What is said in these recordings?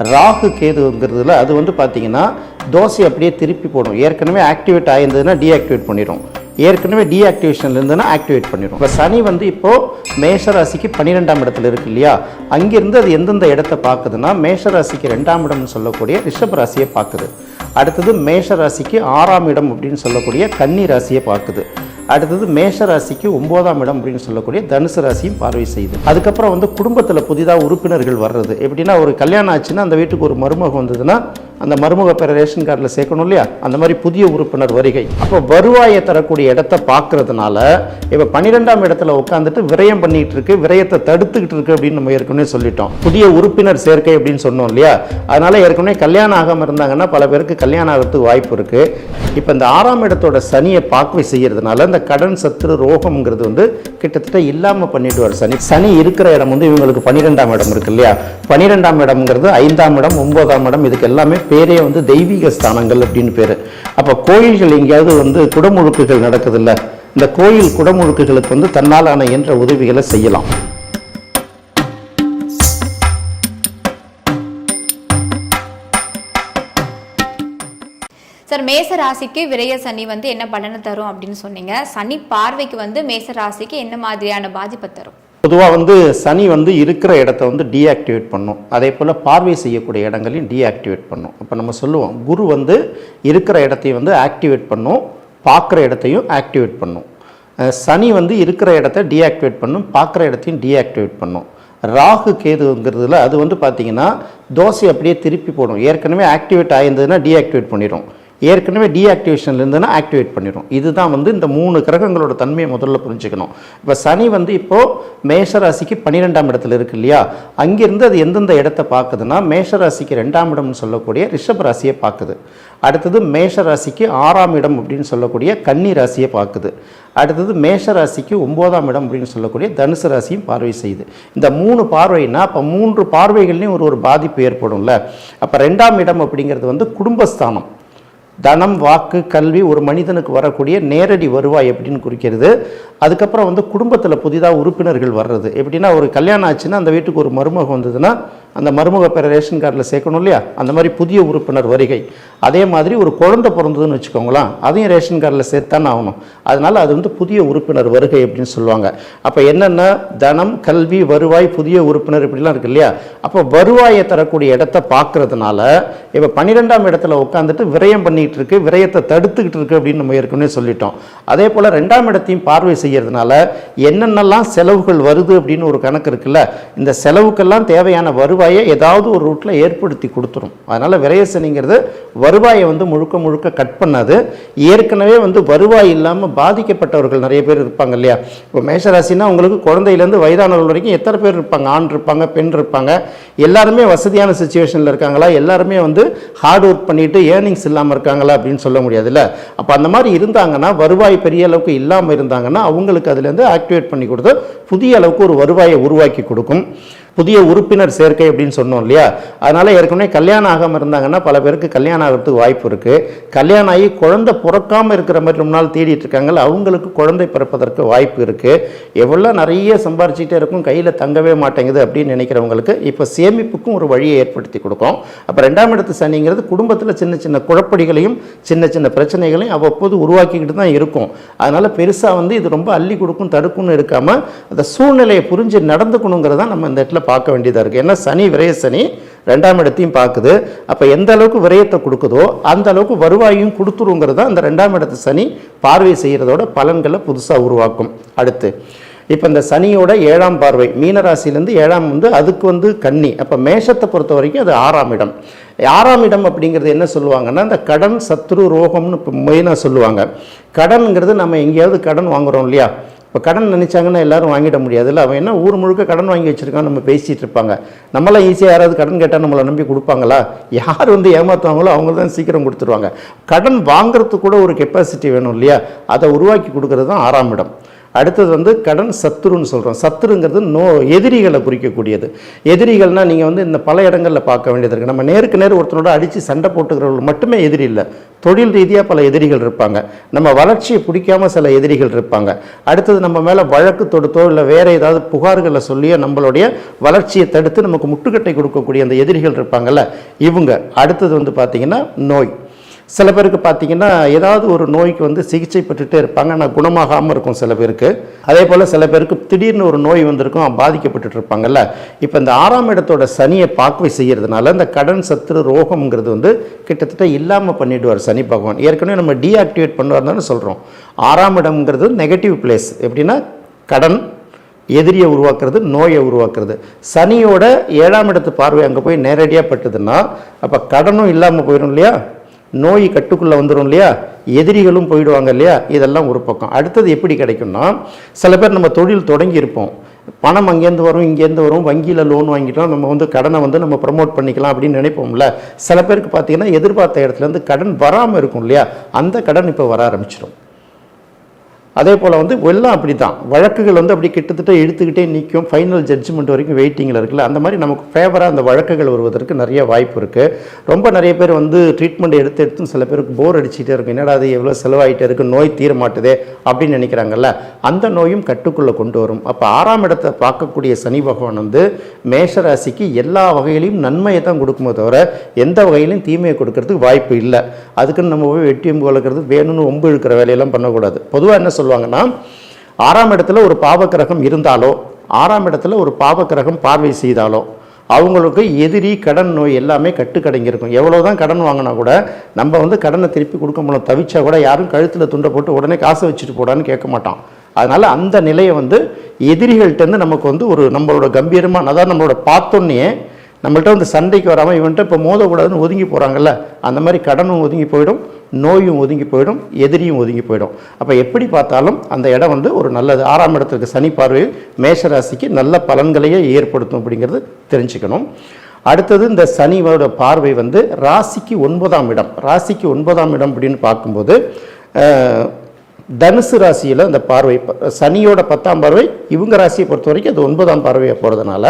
ராகு கேதுங்கிறதுல அது வந்து பார்த்தீங்கன்னா தோசை அப்படியே திருப்பி போடும். ஏற்கனவே ஆக்டிவேட் ஆகிருந்ததுன்னா டீஆக்டிவேட் பண்ணிடும் ஏற்கனவே டீஆக்டிவேஷன்ல இருந்ததுன்னா ஆக்டிவேட் பண்ணிடும் இப்போ சனி வந்து இப்போது மேஷ ராசிக்கு பன்னிரெண்டாம் இடத்துல இருக்கு இல்லையா? அங்கிருந்து அது எந்தெந்த இடத்த பார்க்குதுன்னா மேஷ ராசிக்கு ரெண்டாம் இடம்னு சொல்லக்கூடிய ரிஷப ராசியை பார்க்குது. அடுத்தது மேஷ ராசிக்கு ஆறாம் இடம் அப்படின்னு சொல்லக்கூடிய கன்னி ராசியை பார்க்குது. அடுத்தது மேஷ ராசிக்கு ஒன்பதாம் இடம் அப்படின்னு சொல்லக்கூடிய தனுசு ராசியும் பார்வை செய்யுது அதுக்கப்புறம் வந்து குடும்பத்தில் புதிதாக உறுப்பினர்கள் வர்றது. எப்படின்னா ஒரு கல்யாணம் ஆச்சுன்னா அந்த வீட்டுக்கு ஒரு மருமகம் வந்ததுன்னா அந்த மருமக பெற ரேஷன் கார்டில் சேர்க்கணும் இல்லையா? அந்த மாதிரி புதிய உறுப்பினர் வருகை. அப்போ வருவாயை தரக்கூடிய இடத்த பார்க்கறதுனால இப்போ பன்னிரெண்டாம் இடத்துல உட்காந்துட்டு விரயம் பண்ணிட்டு இருக்கு விரயத்தை தடுத்துக்கிட்டு இருக்கு அப்படின்னு நம்ம ஏற்கனவே சொல்லிட்டோம். புதிய உறுப்பினர் சேர்க்கை அப்படின்னு சொன்னோம் இல்லையா? அதனால ஏற்கனவே கல்யாணம் ஆகாமல் இருந்தாங்கன்னா பல பேருக்கு கல்யாணம் ஆகிறதுக்கு வாய்ப்பு இருக்கு. இப்போ இந்த ஆறாம் இடத்தோட சனியை பார்க்கவை செய்யறதுனால அந்த கடன் சத்துரு ரோகம்ங்கிறது வந்து கிட்டத்தட்ட இல்லாமல் பண்ணிடுவார் சனி. சனி இருக்கிற இடம் வந்து இவங்களுக்கு பன்னிரெண்டாம் இடம் இருக்கு இல்லையா? பன்னிரெண்டாம் இடம்ங்கிறது ஐந்தாம் இடம் ஒன்பதாம் இடம் இதுக்கு எல்லாமே பேரே வந்து தெய்வீக ஸ்தானங்கள் அப்படின்னு பேர். அப்போ கோயில்கள் எங்கேயாவது வந்து குடமுழுக்குகள் நடக்குதுல்ல இந்த கோயில் குடமுழுக்குகளுக்கு வந்து தன்னாலான என்ற உதவிகளை செய்யலாம். சார் மேச ராசிக்கு விரைய சனி வந்து என்ன பலனை தரும் அப்படின்னு சொன்னீங்க. சனி பார்வைக்கு வந்து மேச ராசிக்கு என்ன மாதிரியான பாதிப்பை தரும்? பொதுவாக வந்து சனி வந்து இருக்கிற இடத்த வந்து டீஆக்டிவேட் பண்ணும். அதே போல் பார்வை செய்யக்கூடிய இடங்களையும் டீஆக்டிவேட் பண்ணும். அப்போ நம்ம சொல்லுவோம் குரு வந்து இருக்கிற இடத்தையும் வந்து ஆக்டிவேட் பண்ணும். பார்க்குற இடத்தையும் ஆக்டிவேட் பண்ணும். சனி வந்து இருக்கிற இடத்த டீஆக்டிவேட் பண்ணும் பார்க்குற இடத்தையும் டீஆக்டிவேட் பண்ணும். ராகு கேதுங்கிறதுல அது வந்து பார்த்தீங்கன்னா தோசை அப்படியே திருப்பி போடும். ஏற்கனவே ஆக்டிவேட் ஆயிருந்ததுன்னா டீஆக்டிவேட் பண்ணிடும் ஏற்கனவே டீஆக்டிவேஷன்ல இருந்ததுன்னா ஆக்டிவேட் பண்ணிடும் இதுதான் வந்து இந்த மூணு கிரகங்களோட தன்மையை முதல்ல புரிஞ்சுக்கணும். இப்போ சனி வந்து இப்போது மேஷ ராசிக்கு பன்னிரெண்டாம் இடத்துல இருக்கு இல்லையா? அங்கிருந்து அது எந்தெந்த இடத்த பார்க்குதுன்னா மேஷ ராசிக்கு ரெண்டாம் இடம்னு சொல்லக்கூடிய ரிஷப ராசியை பார்க்குது. அடுத்தது மேஷ ராசிக்கு ஆறாம் இடம் அப்படின்னு சொல்லக்கூடிய கன்னி ராசியை பார்க்குது. அடுத்தது மேஷ ராசிக்கு ஒம்போதாம் இடம் அப்படின்னு சொல்லக்கூடிய தனுசு ராசியும் பார்வை செய்யுது. இந்த மூணு பார்வைனா அப்போ மூன்று பார்வைகள்லையும் ஒரு ஒரு பாதிப்பு ஏற்படும்ல. அப்போ ரெண்டாம் இடம் அப்படிங்கிறது வந்து குடும்பஸ்தானம். தனம் வாக்கு கல்வி ஒரு மனிதனுக்கு வரக்கூடிய நேரடி வருவாய் எப்படின்னு குறிக்கிறது. அதுக்கப்புறம் வந்து குடும்பத்தில் புதிதாக உறுப்பினர்கள் வர்றது. எப்படின்னா ஒரு கல்யாணம் ஆச்சுன்னா அந்த வீட்டுக்கு ஒரு மருமகம் வந்ததுன்னா அந்த மருமக பெற ரேஷன் கார்டில் சேர்க்கணும் இல்லையா? அந்த மாதிரி புதிய உறுப்பினர் வருகை. அதே மாதிரி ஒரு குழந்தை பிறந்ததுன்னு வச்சுக்கோங்களேன் அதையும் ரேஷன் கார்டில் சேர்த்தானே ஆகணும். அதனால அது வந்து புதிய உறுப்பினர் வருகை அப்படின்னு சொல்லுவாங்க. அப்போ என்னென்ன? தனம் கல்வி வருவாய் புதிய உறுப்பினர் இப்படிலாம் இருக்கு இல்லையா? அப்போ வருவாயை தரக்கூடிய இடத்த பார்க்கறதுனால இப்போ பன்னிரெண்டாம் இடத்துல உட்காந்துட்டு விரயம் பண்ணிகிட்டு இருக்கு விரயத்தை தடுத்துக்கிட்டு இருக்கு அப்படின்னு நம்ம ஏற்கனவே சொல்லிட்டோம். அதே போல் ரெண்டாம் இடத்தையும் பார்வை செய்யறதுனால என்னென்னலாம் செலவுகள் வருது அப்படின்னு ஒரு கணக்கு இருக்குல்ல இந்த செலவுக்கெல்லாம் தேவையான வருவாய் ஏதாவது ஒரு ரூட்டில் ஏற்படுத்தி கொடுத்துரும். அதனால் விரயசனிங்கிறது வருவாயை வந்து முழுக்க முழுக்க கட் பண்ணாது. ஏற்கனவே வந்து வருவாய் இல்லாமல் பாதிக்கப்பட்டவர்கள் நிறைய பேர் இருப்பாங்க இல்லையா? இப்போ மேஷராசினா உங்களுக்கு குழந்தையிலேருந்து வயதானவர்கள் வரைக்கும் எத்தனை பேர் இருப்பாங்க? ஆண் இருப்பாங்க பெண் இருப்பாங்க. எல்லாருமே வசதியான சுச்சுவேஷனில் இருக்காங்களா? எல்லாருமே வந்து ஹார்ட் ஒர்க் பண்ணிட்டு ஏர்னிங்ஸ் இல்லாமல் இருக்காங்களா அப்படின்னு சொல்ல முடியாதுல்ல? அப்போ அந்த மாதிரி இருந்தாங்கன்னா வருவாய் பெரிய அளவுக்கு இல்லாமல் இருந்தாங்கன்னா அவங்களுக்கு அதுலேருந்து ஆக்டிவேட் பண்ணி கொடுத்து புதிய அளவுக்கு ஒரு வருவாயை உருவாக்கி கொடுக்கும். புதிய உறுப்பினர் சேர்க்கை அப்படின்னு சொன்னோம் இல்லையா? அதனால ஏற்கனவே கல்யாணம் ஆகாமல் இருந்தாங்கன்னா பல பேருக்கு கல்யாணம் ஆகிறதுக்கு வாய்ப்பு இருக்குது கல்யாணம் ஆகி குழந்தை பிறக்காமல் இருக்கிற மாதிரி ரொம்ப நாள் தேடிட்டு இருக்காங்கல்ல அவங்களுக்கு குழந்தை பிறப்பதற்கு வாய்ப்பு இருக்குது எவ்வளோ நிறைய சம்பாரிச்சிட்டே இருக்கும் கையில் தங்கவே மாட்டேங்குது அப்படின்னு நினைக்கிறவங்களுக்கு இப்போ சேமிப்புக்கும் ஒரு வழியை ஏற்படுத்தி கொடுக்கும். அப்போ ரெண்டாம் இடத்து சனிங்கிறது குடும்பத்தில் சின்ன சின்ன குழப்படிகளையும் சின்ன சின்ன பிரச்சனைகளையும் அவ்வப்போது உருவாக்கிக்கிட்டு தான் இருக்கும். அதனால் பெருசாக வந்து இது ரொம்ப அள்ளி கொடுக்கும் தடுக்கும்னு இருக்காமல் அந்த சூழ்நிலையை புரிஞ்சு நடந்துக்கணுங்கிறத நம்ம இந்த இடத்துல பார்க்க வேண்டியதாக இருக்குது ஏன்னா சனி விரய சனி ரெண்டாம் இடத்தையும் பார்க்குது. அப்போ எந்த அளவுக்கு விரயத்தை கொடுக்குதோ அந்த அளவுக்கு வருவாயும் கொடுத்துருங்கிறது தான் அந்த ரெண்டாம் இடத்து சனி பார்வை செய்கிறதோட பலன்களை புதுசாக உருவாக்கும். அடுத்து இப்போ இந்த சனியோட ஏழாம் பார்வை மீனராசிலேருந்து ஏழாம் வந்து அதுக்கு வந்து கன்னி. அப்போ மேஷத்தை பொறுத்த வரைக்கும் அது ஆறாம் இடம். ஆறாம் இடம் அப்படிங்கிறது என்ன சொல்லுவாங்கன்னா இந்த கடன் சத்ரு ரோகம்னு இப்போ மெயினாக சொல்லுவாங்க. கடனுங்கிறது நம்ம எங்கேயாவது கடன் வாங்குகிறோம் இல்லையா? இப்போ கடன் நினச்சாங்கன்னா எல்லாரும் வாங்கிட முடியாதுல்ல. அவன் என்ன ஊர் முழுக்க கடன் வாங்கி வச்சிருக்கான் நம்ம பேசிகிட்டு இருப்பாங்க. நம்மளாம் ஈஸியாக யாராவது கடன் கேட்டால் நம்மளை நம்பி கொடுப்பாங்களா? யார் வந்து ஏமாற்றுவாங்களோ அவங்க தான் சீக்கிரம் கொடுத்துருவாங்க. கடன் வாங்குறதுக்கு கூட ஒரு கெப்பாசிட்டி வேணும் இல்லையா? அதை உருவாக்கி கொடுக்குறது தான் ஆறாம் இடம். அடுத்தது வந்து கடன் சத்துருன்னு சொல்கிறோம் சத்துருங்கிறது நோ எதிரிகளை குறிக்கக்கூடியது. எதிரிகள்னால் நீங்கள் வந்து இந்த பல இடங்களில் பார்க்க வேண்டியது இருக்குது நம்ம நேருக்கு நேர் ஒருத்தனோட அடித்து சண்டை போட்டுக்கிறவர்கள் மட்டுமே எதிரி இல்லை. தொழில் ரீதியாக பல எதிரிகள் இருப்பாங்க. நம்ம வளர்ச்சியை பிடிக்காமல் சில எதிரிகள் இருப்பாங்க. அடுத்தது நம்ம மேலே வழக்கு தொடுத்தோ இல்லை வேறு ஏதாவது புகார்களை சொல்லியோ நம்மளுடைய வளர்ச்சியை தடுத்து நமக்கு முட்டுக்கட்டை கொடுக்கக்கூடிய அந்த எதிரிகள் இருப்பாங்கல்ல. இவங்க அடுத்தது வந்து பார்த்திங்கன்னா நோய். சில பேருக்கு பார்த்தீங்கன்னா ஏதாவது ஒரு நோய்க்கு வந்து சிகிச்சை பெற்றுட்டே இருப்பாங்க. ஆனால் குணமாகாமல் இருக்கும் சில பேருக்கு. அதே போல் சில பேருக்கு திடீர்னு ஒரு நோய் வந்திருக்கும் பாதிக்கப்பட்டுட்டு இருப்பாங்கல்ல. இப்போ இந்த ஆறாம் இடத்தோட சனியை பார்வை செய்கிறதுனால இந்த கடன் சத்துரு ரோகம்ங்கிறது வந்து கிட்டத்தட்ட இல்லாமல் பண்ணிடுவார் சனி பகவான். ஏற்கனவே நம்ம டீஆக்டிவேட் பண்ணுவார்னு சொல்கிறோம் ஆறாம் இடம்ங்கிறது நெகட்டிவ் பிளேஸ். எப்படின்னா கடன் எதிரியை உருவாக்குறது நோயை உருவாக்குறது. சனியோட ஏழாம் இடத்து பார்வை அங்கே போய் நேரடியாக பட்டுதுன்னா அப்போ கடனும் இல்லாமல் போயிடும் இல்லையா? நோய் கட்டுக்குள்ளே வந்துடும் இல்லையா? எதிரிகளும் போயிடுவாங்க இல்லையா? இதெல்லாம் ஒரு பக்கம். அடுத்தது எப்படி கிடைக்கும்னா சில பேர் நம்ம தொழில் தொடங்கியிருப்போம் பணம் அங்கேருந்து வரும் இங்கேருந்து வரும் வங்கியில் லோன் வாங்கிட்டோம் நம்ம வந்து கடனை வந்து நம்ம ப்ரமோட் பண்ணிக்கலாம் அப்படின்னு நினைப்போம்ல. சில பேருக்கு பார்த்தீங்கன்னா எதிர்பார்த்த இடத்துலேருந்து கடன் வராமல் இருக்கும் இல்லையா? அந்த கடன் இப்போ வர ஆரம்பிச்சிடும் அதே போல் வந்து எல்லாம் அப்படி தான் வழக்குகள் வந்து அப்படி கிட்டத்தட்ட இழுத்துக்கிட்டே நிற்கும். ஃபைனல் ஜட்ஜ்மெண்ட் வரைக்கும் வெயிட்டிங்கில் இருக்குல்ல அந்த மாதிரி நமக்கு ஃபேவராக அந்த வழக்குகள் வருவதற்கு நிறைய வாய்ப்பு இருக்குது ரொம்ப நிறைய பேர் வந்து ட்ரீட்மெண்ட் எடுத்து எடுத்து சில பேருக்கு போர் அடிச்சுட்டே இருக்கும். என்னடா அது எவ்வளோ செலவாயிட்டே இருக்குது நோய் தீர மாட்டுதே அப்படின்னு நினைக்கிறாங்கல்ல அந்த நோயும் கட்டுக்குள்ளே கொண்டு வரும். அப்போ ஆறாம் இடத்தை பார்க்கக்கூடிய சனி பகவான் வந்து மேஷராசிக்கு எல்லா வகையிலையும் நன்மையை தான் கொடுக்குமே தவிர எந்த வகையிலையும் தீமையை கொடுக்கறதுக்கு வாய்ப்பு இல்லை. அதுக்குன்னு நம்ம போய் வெட்டி வளர்க்குறது வேணும்னு ஒம்பு இழுக்கிற வேலையெல்லாம் பண்ணக்கூடாது. பொதுவாக என்ன சொல்லுவாங்கன்னா ஆறாம் இடத்துல ஒரு பாவக்கிரகம் இருந்தாலோ ஆறாம் இடத்துல ஒரு பாவக்கிரகம் பார்வை செய்தாலோ அவங்களுக்கு எதிரி கடன் நோய் எல்லாமே கட்டுக்கடங்கியிருக்கும். எவ்வளோ தான் கடன் வாங்கினா கூட நம்ம வந்து கடனை திருப்பி கொடுக்க முடியும் தவிச்சா கூட யாரும் கழுத்தில் துண்டை போட்டு உடனே காசை வச்சுட்டு போடான்னு கேட்க மாட்டான். அதனால் அந்த நிலையை வந்து எதிரிகள்கிட்டருந்து நமக்கு வந்து ஒரு நம்மளோட கம்பீரமாக அதாவது நம்மளோட பார்த்தோன்னே நம்மள்ட்ட வந்து சண்டைக்கு வராமல் இவன்ட்டு இப்போ மோதக்கூடாதுன்னு ஒதுங்கி போகிறாங்கல்ல அந்த மாதிரி கடனும் ஒதுங்கி போயிடும். நோயும் ஒதுங்கி போயிடும் எதிரியும் ஒதுங்கி போயிடும். அப்போ எப்படி பார்த்தாலும் அந்த இடம் வந்து ஒரு நல்லது. ஆறாம் இடத்திற்கு சனி பார்வையில் மேஷராசிக்கு நல்ல பலன்களையே ஏற்படுத்தும் அப்படிங்கிறது தெரிஞ்சுக்கணும். அடுத்தது இந்த சனியோட பார்வை வந்து ராசிக்கு ஒன்பதாம் இடம். ராசிக்கு ஒன்பதாம் இடம் அப்படின்னு பார்க்கும்போது தனுசு ராசியில் அந்த பார்வை சனியோட பத்தாம் பார்வை இவங்க ராசியை பொறுத்த வரைக்கும் அது ஒன்பதாம் பார்வையை போகிறதுனால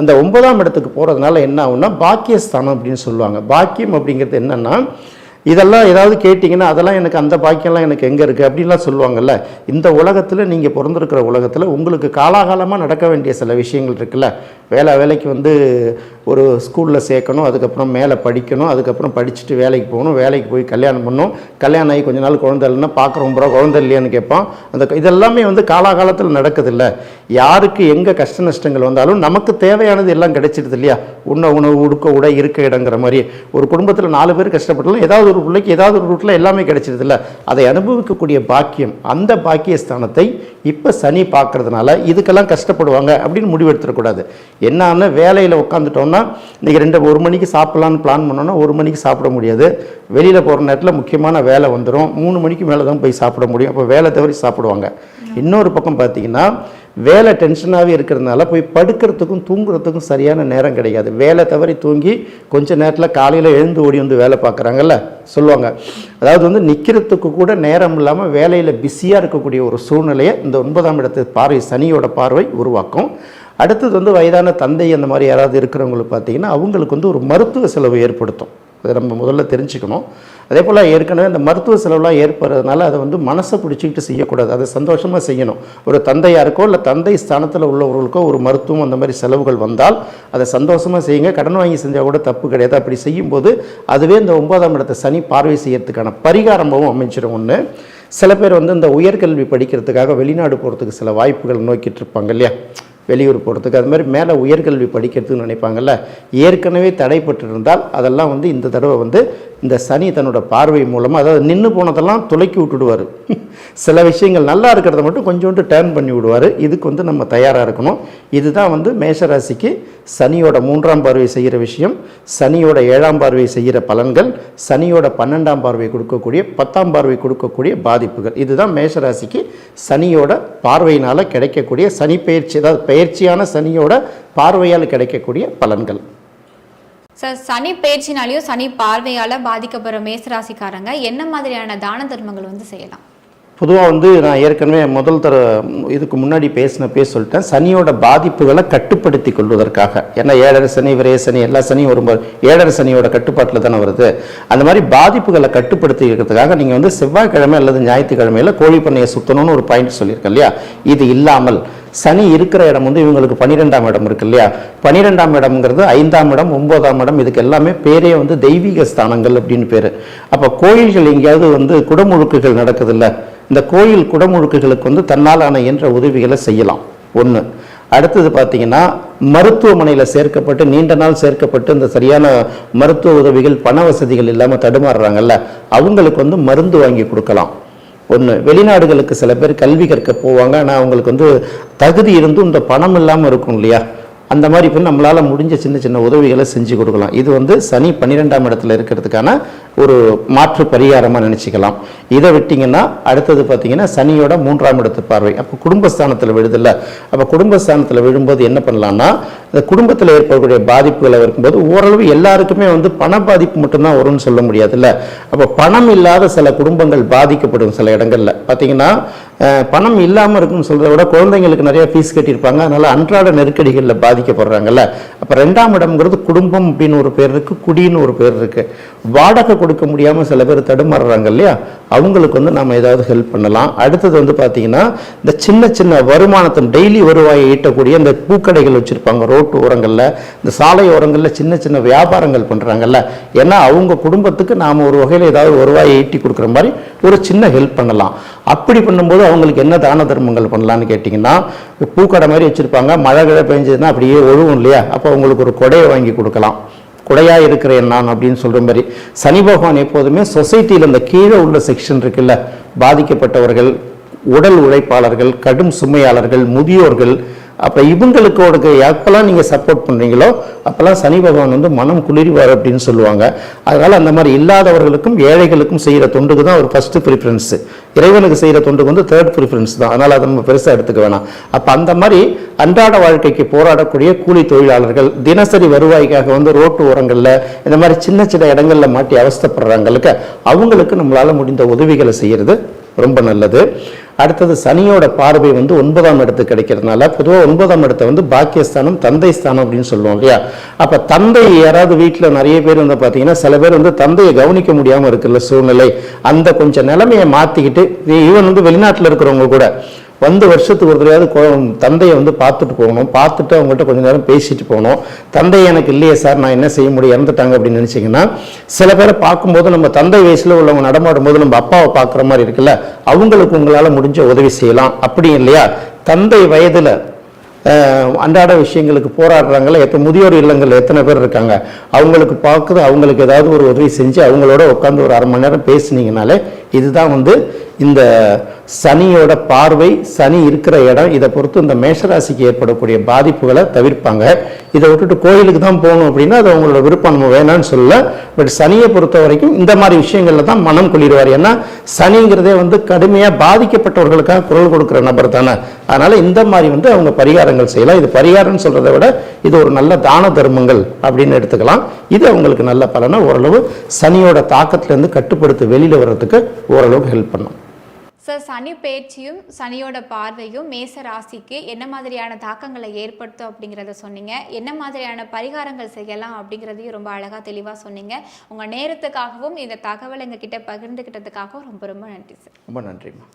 அந்த ஒன்பதாம் இடத்துக்கு போகிறதுனால என்ன ஆகுன்னா பாக்கியஸ்தானம் அப்படின்னு சொல்லுவாங்க. பாக்கியம் அப்படிங்கிறது என்னென்னா இதெல்லாம் ஏதாவது கேட்டிங்கன்னா அதெல்லாம் எனக்கு அந்த பாக்கியம்லாம் எனக்கு எங்கே இருக்குது அப்படின்லாம் சொல்லுவாங்கல்ல. இந்த உலகத்தில் நீங்கள் பிறந்திருக்கிற உலகத்தில் உங்களுக்கு காலாகாலமாக நடக்க வேண்டிய சில விஷயங்கள் இருக்குல்ல. வேலை வேலைக்கு வந்து ஒரு ஸ்கூலில் சேர்க்கணும் அதுக்கப்புறம் மேலே படிக்கணும் அதுக்கப்புறம் படிச்சுட்டு வேலைக்கு போகணும் வேலைக்கு போய் கல்யாணம் பண்ணணும். கல்யாணம் ஆகி கொஞ்ச நாள் குழந்தை இல்லைன்னா பார்க்குறோம் ப்ரோ குழந்தை இல்லையான்னு கேட்பான். அந்த இதெல்லாமே வந்து காலாகாலத்தில் நடக்குதில்ல. யாருக்கு எங்கே கஷ்ட நஷ்டங்கள் வந்தாலும் நமக்கு தேவையானது எல்லாம் கிடைச்சிடுது இல்லையா? உண்ண உணவு உடுக்க உடை இருக்க இடங்கிற மாதிரி. ஒரு குடும்பத்தில் நாலு பேர் கஷ்டப்பட்டாலும் ஏதாவது ஒரு பிள்ளைக்கு ஏதாவது ஒரு ரூட்டில் எல்லாமே கிடைச்சிருதுல்ல. அதை அனுபவிக்கக்கூடிய பாக்கியம் அந்த பாக்கிய ஸ்தானத்தை இப்போ சனி பார்க்கறதுனால இதுக்கெல்லாம் கஷ்டப்படுவாங்க அப்படின்னு முடிவெடுத்துடக்கூடாது என்னான்னு வேலையில் உட்காந்துட்டோம்னா இன்றைக்கி ரெண்டு ஒரு மணிக்கு சாப்பிட்லான்னு பிளான் பண்ணோன்னா ஒரு மணிக்கு சாப்பிட முடியாது. வெளியில் போகிற நேரத்தில் முக்கியமான வேலை வந்துடும் மூணு மணிக்கு மேலே தான் போய் சாப்பிட முடியும். அப்போ வேலை தவறி சாப்பிடுவாங்க. இன்னொரு பக்கம் பார்த்தீங்கன்னா வேலை டென்ஷனாகவே இருக்கிறதுனால போய் படுக்கிறதுக்கும் தூங்குறதுக்கும் சரியான நேரம் கிடைக்காது வேலை தவறி தூங்கி கொஞ்ச நேரத்தில் காலையில் எழுந்து ஓடி வந்து வேலை பார்க்குறாங்கல்ல சொல்லுவாங்க. அதாவது வந்து நிற்கிறதுக்கு கூட நேரம் இல்லாமல் வேலையில் பிஸியாக இருக்கக்கூடிய ஒரு சூழ்நிலையை இந்த ஒன்பதாம் இடத்து பார்வை சனியோட பார்வை உருவாக்கும். அடுத்தது வந்து வயதான தந்தை அந்த மாதிரி யாராவது இருக்கிறவங்களுக்கு பார்த்தீங்கன்னா அவங்களுக்கு வந்து ஒரு மருத்துவ செலவு ஏற்படுத்தும். அதை நம்ம முதல்ல தெரிஞ்சுக்கணும். அதே போல் ஏற்கனவே அந்த மருத்துவ செலவுலாம் ஏற்படுறதுனால அதை வந்து மனசை பிடிச்சிக்கிட்டு செய்யக்கூடாது. அதை சந்தோஷமாக செய்யணும். ஒரு தந்தையாருக்கோ இல்லை தந்தை ஸ்தானத்தில் உள்ளவர்களுக்கோ ஒரு மருத்துவம் அந்த மாதிரி செலவுகள் வந்தால் அதை சந்தோஷமாக செய்யுங்க. கடன் வாங்கி செஞ்சால் கூட தப்பு கிடையாது. அப்படி செய்யும்போது அதுவே இந்த ஒன்பதாம் இடத்தை சனி பார்வை செய்யறதுக்கான பரிகாரமாகவும் அமைச்சிடும் ஒன்று சில பேர் வந்து இந்த உயர்கல்வி படிக்கிறதுக்காக வெளிநாடு போகிறதுக்கு சில வாய்ப்புகள் நோக்கிட்டு இருப்பாங்க இல்லையா? வெளியூர் போகிறதுக்கு அது மாதிரி மேலே உயர்கல்வி படிக்கிறதுக்கு நினைப்பாங்கல்ல ஏற்கனவே தடைப்பட்டிருந்தால் அதெல்லாம் வந்து இந்த தடவை வந்து இந்த சனி தன்னோட பார்வை மூலமாக அதாவது நின்று போனதெல்லாம் துலக்கி விட்டுடுவார். சில விஷயங்கள் நல்லா இருக்கிறத மட்டும் கொஞ்சோண்டு டேர்ன் பண்ணி விடுவார். இதுக்கு வந்து நம்ம தயாராக இருக்கணும். இதுதான் வந்து மேஷராசிக்கு சனியோட மூன்றாம் பார்வை செய்கிற விஷயம் சனியோட ஏழாம் பார்வை செய்கிற பலன்கள் சனியோட பன்னெண்டாம் பார்வை கொடுக்கக்கூடிய பத்தாம் பார்வை கொடுக்கக்கூடிய பாதிப்புகள். இதுதான் மேஷராசிக்கு சனியோட பார்வையினால் கிடைக்கக்கூடிய சனி பயிற்சி அதாவது பயிற்சியான சனியோட பார்வையால் கிடைக்கக்கூடிய பலன்கள். சார் சனி பயிற்சினாலையும் சனி பார்வையால் பாதிக்கப்படுற மேசராசிக்காரங்க என்ன மாதிரியான தான தர்மங்கள் வந்து செய்யலாம்? பொதுவாக வந்து நான் ஏற்கனவே முதல் தர இதுக்கு முன்னாடி பேசின பேச சொல்லிட்டேன். சனியோட பாதிப்புகளை கட்டுப்படுத்தி கொள்வதற்காக. ஏன்னா ஏழரை சனி விரைய சனி எல்லா சனியும் ஒரு ஏழரை சனியோட கட்டுப்பாட்டில் தானே வருது. அந்த மாதிரி பாதிப்புகளை கட்டுப்படுத்திக்கிறதுக்காக நீங்கள் வந்து செவ்வாய்க்கிழமை அல்லது ஞாயிற்றுக்கிழமையில் கோழி பண்ணையை சுற்றணும்னு ஒரு பாயிண்ட் சொல்லியிருக்கேன் இல்லையா? இது இல்லாமல் சனி இருக்கிற இடம் வந்து இவங்களுக்கு பன்னிரெண்டாம் இடம் இருக்கு இல்லையா? பன்னிரெண்டாம் இடம்ங்கிறது ஐந்தாம் இடம் ஒன்பதாம் இடம் இதுக்கு எல்லாமே பேரே வந்து தெய்வீக ஸ்தானங்கள் அப்படின்னு பேர். அப்போ கோயில்கள் எங்கேயாவது வந்து குடமுழுக்குகள் நடக்குதுல்ல? இந்த கோயில் குடமுழுக்குகளுக்கு வந்து தன்னாலான என்ற உதவிகளை செய்யலாம். ஒன்று அடுத்தது பார்த்தீங்கன்னா மருத்துவமனையில் சேர்க்கப்பட்டு நீண்ட நாள் சேர்க்கப்பட்டு இந்த சரியான மருத்துவ உதவிகள் பண வசதிகள் இல்லாமல் தடுமாறுறாங்கல்ல அவங்களுக்கு வந்து மருந்து வாங்கி கொடுக்கலாம். ஒன்று வெளிநாடுகளுக்கு சில பேர் கல்வி கற்க போவாங்க. ஆனால் அவங்களுக்கு வந்து தகுதி இருந்தும் இந்த பணம் இல்லாமல் இருக்கும் இல்லையா? அந்த மாதிரி இப்போ நம்மளால் முடிஞ்ச சின்ன சின்ன உதவிகளை செஞ்சு கொடுக்கலாம். இது வந்து சனி பன்னிரெண்டாம் இடத்துல இருக்கிறதுக்கான ஒரு மாற்று பரிகாரமாக நினச்சிக்கலாம். இதை விட்டிங்கன்னா அடுத்தது பார்த்தீங்கன்னா சனியோட மூன்றாம் இடத்து பார்வை. அப்போ குடும்பஸ்தானத்தில் விழுதில்ல. அப்போ குடும்பஸ்தானத்தில் விழும்போது என்ன பண்ணலாம்னா குடும்பத்தில் ஏற்படக்கூடிய பாதிப்புகளை இருக்கும்போது ஓரளவு எல்லாருக்குமே வந்து பண பாதிப்பு மட்டும்தான் வரும்னு சொல்ல முடியாதுல்ல. அப்போ பணம் இல்லாத சில குடும்பங்கள் பாதிக்கப்படும் சில இடங்களில். பார்த்தீங்கன்னா பணம் இல்லாமல் இருக்குன்னு சொல்கிறத விட குழந்தைங்களுக்கு நிறைய ஃபீஸ் கட்டியிருப்பாங்க. அதனால் அன்றாட நெருக்கடிகளில் பாதிக்கப்படுறாங்கல்ல. அப்போ ரெண்டாம் இடம்ங்கிறது குடும்பம் அப்படின்னு ஒரு பேர் இருக்குது குடின்னு ஒரு பேர் இருக்குது வாடகை கொடுக்க முடியாமல் சில பேர் தடுமாறுறாங்க இல்லையா? அவங்களுக்கு வந்து நம்ம ஏதாவது ஹெல்ப் பண்ணலாம். அடுத்தது வந்து பார்த்தீங்கன்னா இந்த சின்ன சின்ன வருமானத்தை டெய்லி வருவாயை ஈட்டக்கூடிய இந்த பூக்கடைகள் வச்சுருப்பாங்க. ரோட்டு ஓரங்களில் இந்த சாலை ஓரங்களில் சின்ன சின்ன வியாபாரங்கள் பண்ணுறாங்கல்ல ஏன்னா அவங்க குடும்பத்துக்கு நாம் ஒரு வகையில் ஏதாவது வருவாயை ஈட்டி கொடுக்குற மாதிரி ஒரு சின்ன ஹெல்ப் பண்ணலாம். அப்படி பண்ணும்போது அவங்களுக்கு என்ன தான தர்மங்கள் பண்ணலாம்னு கேட்டிங்கன்னா பூக்கடை மாதிரி வச்சுருப்பாங்க. மழை கிழ பெஞ்சதுன்னா அப்படியே ஒழுகும் இல்லையா? அப்போ அவங்களுக்கு ஒரு கொடையை வாங்கி கொடுக்கலாம். குடையாக இருக்கிறேன் நான் அப்படின்னு சொல்கிற மாதிரி. சனி பகவான் எப்போதுமே சொசைட்டியில் இந்த கீழே உள்ள செக்ஷன் இருக்குல்ல பாதிக்கப்பட்டவர்கள் உடல் உழைப்பாளர்கள் கடும் சுமையாளர்கள் முதியோர்கள் அப்போ இவங்களுக்கு எப்போல்லாம் நீங்கள் சப்போர்ட் பண்ணுறீங்களோ அப்போல்லாம் சனி பகவான் வந்து மனம் குளிர்வார் அப்படின்னு சொல்லுவாங்க. அதனால் அந்த மாதிரி இல்லாதவர்களுக்கும் ஏழைகளுக்கும் செய்கிற தொண்டுக்கு தான் ஒரு ஃபஸ்ட்டு ப்ரிஃபரன்ஸு இறைவனுக்கு செய்கிற தொண்டுக்கு வந்து தேர்ட் ப்ரிஃபரன்ஸ் தான். அதனால் அதை நம்ம பெருசாக எடுத்துக்க வேணாம். அப்போ அந்த மாதிரி அன்றாட வாழ்க்கைக்கு போராடக்கூடிய கூலி தொழிலாளர்கள் தினசரி வருவாய்க்காக வந்து ரோட்டு ஓரங்களில் இந்த மாதிரி சின்ன சின்ன இடங்களில் மாட்டி அவஸ்தைப்படுறாங்களுக்கு அவங்களுக்கு நம்மளால் முடிந்த உதவிகளை செய்கிறது ரொம்ப நல்லது. அடுத்தது சனியோட பார்வை வந்து ஒன்பதாம் இடத்துக்கு கிடைக்கிறதுனால பொதுவாக ஒன்பதாம் இடத்தை வந்து பாக்கியஸ்தானம் தந்தை ஸ்தானம் அப்படின்னு சொல்லுவோம் இல்லையா? அப்போ தந்தை யாராவது வீட்டில் நிறைய பேர் வந்து பார்த்தீங்கன்னா சில பேர் வந்து தந்தையை கவனிக்க முடியாமல் இருக்குல்ல சூழ்நிலை அந்த கொஞ்சம் நிலைமையை மாற்றிக்கிட்டு ஈவன் வந்து வெளிநாட்டில் இருக்கிறவங்க கூட வந்து வருஷத்துக்கு ஒரு தடவையாவது தந்தையை வந்து பார்த்துட்டு போகணும். பார்த்துட்டு அவங்கள்ட்ட கொஞ்ச நேரம் பேசிட்டு போகணும். தந்தை எனக்கு இல்லையே சார் நான் என்ன செய்ய முடியும்? இறந்துட்டாங்க அப்படின்னு நினச்சிங்கன்னா சில பேரை பார்க்கும்போது நம்ம தந்தை வயசில் உள்ளவங்க நடமாடும் போது நம்ம அப்பாவை பார்க்குற மாதிரி இருக்குல்ல அவங்களுக்கு உங்களால் முடிஞ்ச உதவி செய்யலாம். அப்படி இல்லையா? தந்தை வயதில் அன்றாட விஷயங்களுக்கு போராடுறாங்கல்ல எத்தனை முதியோர் இல்லங்கள் எத்தனை பேர் இருக்காங்க அவங்களுக்கு பார்க்குது அவங்களுக்கு ஏதாவது ஒரு உதவி செஞ்சு அவங்களோட உட்காந்து ஒரு அரை மணி நேரம் பேசுனீங்கனாலே இதுதான் வந்து இந்த சனியோட பார்வை சனி இருக்கிற இடம் இதை பொறுத்து இந்த மேஷராசிக்கு ஏற்படக்கூடிய பாதிப்புகளை தவிர்ப்பாங்க. இதை விட்டுட்டு கோயிலுக்கு தான் போகணும் அப்படின்னா அது அவங்களோட விருப்பம். நம்ம வேணாம்னு சொல்ல பட் சனியை பொறுத்த வரைக்கும் இந்த மாதிரி விஷயங்களில் தான் மனம் கொள்ளிடுவார் ஏன்னா சனிங்கிறதே வந்து கடுமையாக பாதிக்கப்பட்டவர்களுக்காக குரல் கொடுக்குற நபர் தானே. அதனால் இந்த மாதிரி வந்து அவங்க பரிகாரங்கள் செய்யலாம். இது பரிகாரம்னு சொல்கிறத விட இது ஒரு நல்ல தான தர்மங்கள் அப்படின்னு எடுத்துக்கலாம். இது அவங்களுக்கு நல்ல பலனை ஓரளவு சனியோட தாக்கத்துலேருந்து கட்டுப்படுத்தி வெளியில் வர்றதுக்கு ஓரளவுக்கு ஹெல்ப் பண்ணும். சார் சனி பயிற்சியும் சனியோட பார்வையும் மேச ராசிக்கு என்ன மாதிரியான தாக்கங்களை ஏற்படுத்தும் அப்படிங்கிறத சொன்னீங்க. என்ன மாதிரியான பரிகாரங்கள் செய்யலாம் அப்படிங்கிறதையும் ரொம்ப அழகாக தெளிவாக சொன்னீங்க. உங்கள் நேரத்துக்காகவும் இந்த தகவல் எங்ககிட்ட பகிர்ந்துக்கிட்டதுக்காகவும் ரொம்ப ரொம்ப நன்றி சார் ரொம்ப நன்றிம்மா.